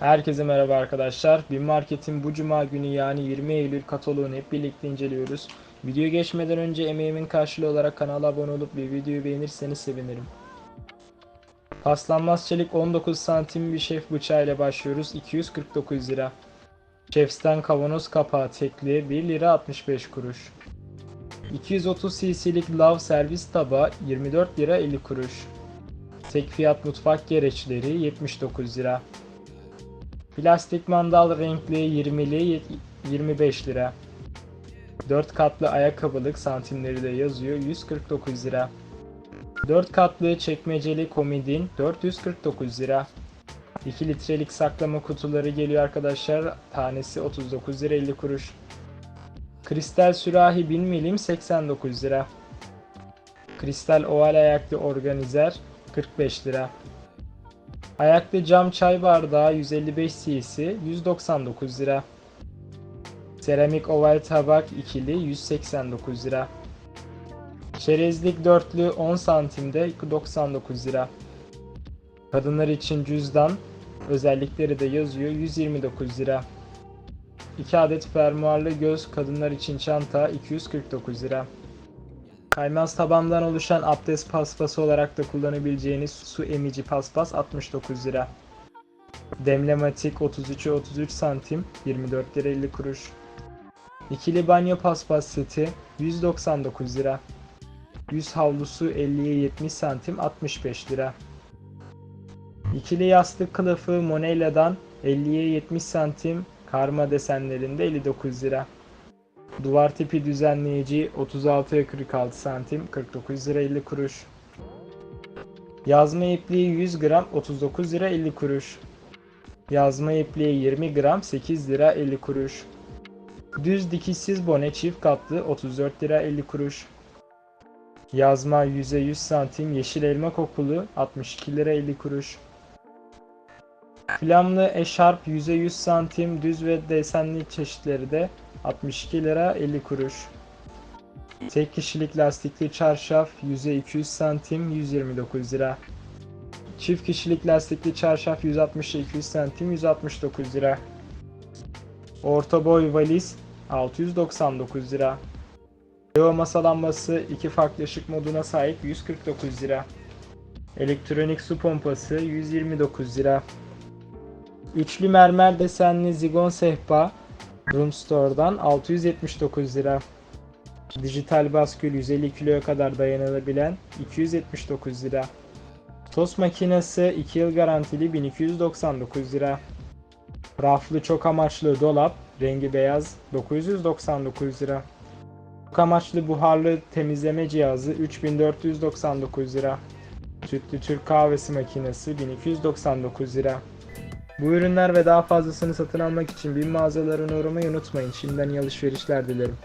Herkese merhaba arkadaşlar. Bin Market'in bu cuma günü yani 20 Eylül kataloğunu hep birlikte inceliyoruz. Videoya geçmeden önce emeğimin karşılığı olarak kanala abone olup bir videoyu beğenirseniz sevinirim. Paslanmaz çelik 19 santim bir şef bıçağı ile başlıyoruz. 249 lira. Şefsten kavanoz kapağı tekli 1 lira 65 kuruş. 230 cc'lik lav servis tabağı 24 lira 50 kuruş. Tek fiyat mutfak gereçleri 79 lira. Plastik mandal renkli 20'li yet- 25 lira. 4 katlı ayakkabılık santimleri de yazıyor 149 lira. 4 katlı çekmeceli komodin 449 lira. 2 litrelik saklama kutuları geliyor arkadaşlar. Tanesi 39 lira 50 kuruş. Kristal sürahi 1000 milim 89 lira. Kristal oval ayaklı organizer 45 lira. Ayaklı cam çay bardağı 155 cc 199 lira. Seramik oval tabak ikili 189 lira. Çerezlik dörtlü 10 santimde 99 lira. Kadınlar için cüzdan özellikleri de yazıyor 129 lira. 2 adet fermuarlı göz kadınlar için çanta 249 lira. Kaymaz tabandan oluşan abdest paspası olarak da kullanabileceğiniz su emici paspas 69 lira. Demlematik 33'e 33 santim 24 lira 50 kuruş. İkili banyo paspas seti 199 lira. Yüz havlusu 50'ye 70 santim 65 lira. İkili yastık kılıfı Monella'dan 50'ye 70 santim karma desenlerinde 59 lira. Duvar tipi düzenleyici 36'ya 46 santim 49 lira 50 kuruş. Yazma ipliği 100 gram 39 lira 50 kuruş. Yazma ipliği 20 gram 8 lira 50 kuruş. Düz dikişsiz bone çift katlı 34 lira 50 kuruş. Yazma 100'e 100 santim yeşil elma kokulu 62 lira 50 kuruş. Flamlı eşarp 100'e 100 santim düz ve desenli çeşitleri de 62 lira 50 kuruş. Tek kişilik lastikli çarşaf 100'e 200 santim 129 lira. Çift kişilik lastikli çarşaf 160'a 200 santim 169 lira. Orta boy valiz 699 lira. Leo masa lambası iki farklı ışık moduna sahip 149 lira. Elektronik su pompası 129 lira. Üçlü mermer desenli zigon sehpa Room Store'dan 679 lira. Dijital baskül 150 kiloya kadar dayanılabilen 279 lira. Tost makinesi 2 yıl garantili 1299 lira. Raflı çok amaçlı dolap rengi beyaz 999 lira. Çok amaçlı buharlı temizleme cihazı 3499 lira. Sütlü Türk kahvesi makinesi 1299 lira. Bu ürünler ve daha fazlasını satın almak için bin mağazalarına uğramayı unutmayın. Şimdiden iyi alışverişler dilerim.